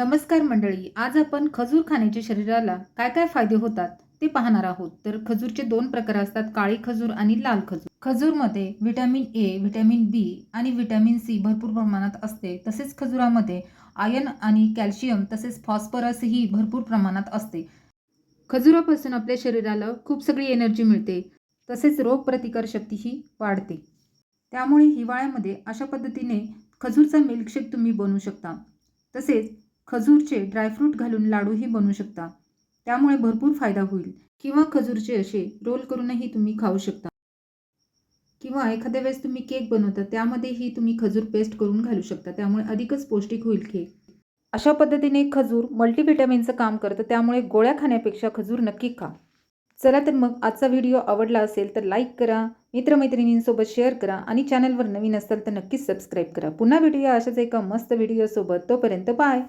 नमस्कार मंडळी आज आपण खजूर खाण्याचे शरीराला काय काय फायदे होतात ते पाहणार आहोत. तर खजूरचे दोन प्रकार असतात काळी खजूर आणि लाल खजूर. खजूरमध्ये व्हिटॅमिन ए व्हिटॅमिन बी आणि व्हिटॅमिन सी भरपूर प्रमाणात असते. तसेच खजुरामध्ये आयर्न आणि कॅल्शियम तसेच फॉस्फरसही भरपूर प्रमाणात असते. खजुरापासून आपल्या शरीराला खूप सगळी एनर्जी मिळते. तसेच रोगप्रतिकार शक्तीही वाढते. त्यामुळे हिवाळ्यामध्ये अशा पद्धतीने खजूरचा मिल्कशेक तुम्ही बनवू शकता. तसेच खजूरचे ड्रायफ्रूट घालून लाडूही बनवू शकता. त्यामुळे भरपूर फायदा होईल. किंवा खजूरचे असे रोल करूनही तुम्ही खाऊ शकता. किंवा एखाद्या वेळेस तुम्ही केक बनवता त्यामध्येही तुम्ही खजूर पेस्ट करून घालू शकता. त्यामुळे अधिकच पौष्टिक होईल केक अशा पद्धतीने खजूर मल्टीव्हिटॅमिनचं काम करतं. त्यामुळे गोळ्या खाण्यापेक्षा खजूर नक्की खा. चला तर मग आजचा व्हिडिओ आवडला असेल तर लाईक करा. मित्रमैत्रिणींसोबत शेअर करा. आणि चॅनलवर नवीन असाल तर नक्कीच सबस्क्राईब करा. पुन्हा भेटूया अशाच एका मस्त व्हिडिओसोबत तोपर्यंत बाय